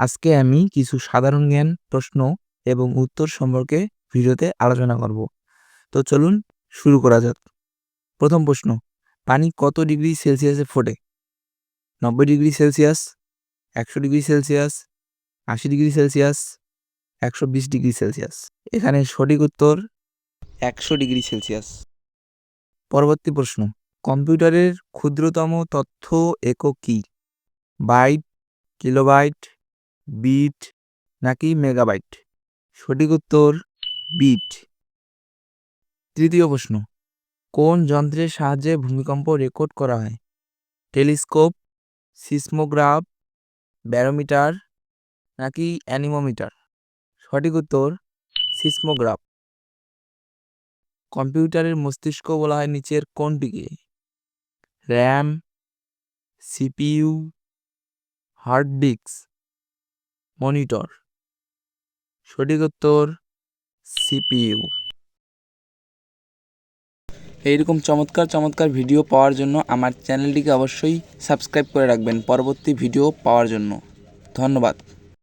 আজকে আমি কিছু সাধারণ জ্ঞান, প্রশ্ন এবং উত্তর সম্পর্কে ভিডিওতে আলোচনা করব। তো চলুন শুরু করা যাক। প্রথম প্রশ্ন, পানি কত ডিগ্রি সেলসিয়াসে ফোটে? নব্বই ডিগ্রি সেলসিয়াস, একশো ডিগ্রি সেলসিয়াস, আশি ডিগ্রি সেলসিয়াস, একশো বিশ ডিগ্রি সেলসিয়াস। এখানে সঠিক উত্তর একশো ডিগ্রি সেলসিয়াস। পরবর্তী প্রশ্ন, কম্পিউটারের ক্ষুদ্রতম তথ্য একক কী? বাইট, কিলোবাইট বিট নাকি মেগাবাইট? সঠিক উত্তর, বিট। তৃতীয় প্রশ্ন, কোন যন্ত্রের সাহায্যে ভূমিকম্প রেকর্ড করা হয়? টেলিস্কোপ, সিসমোগ্রাফ, ব্যারোমিটার নাকি অ্যানিমোমিটার? সঠিক উত্তর, সিসমোগ্রাফ। কম্পিউটারের মস্তিষ্ক বলা হয় নিচের কোনটিকে? RAM, CPU, hard disk. Monitor. সঠিক উত্তর, সিপিইউ। এইরকম চমৎকার চমৎকার ভিডিও পাওয়ার জন্য আমার চ্যানেলটিকে অবশ্যই সাবস্ক্রাইব করে রাখবেন। পরবর্তী ভিডিও পাওয়ার জন্য। ধন্যবাদ।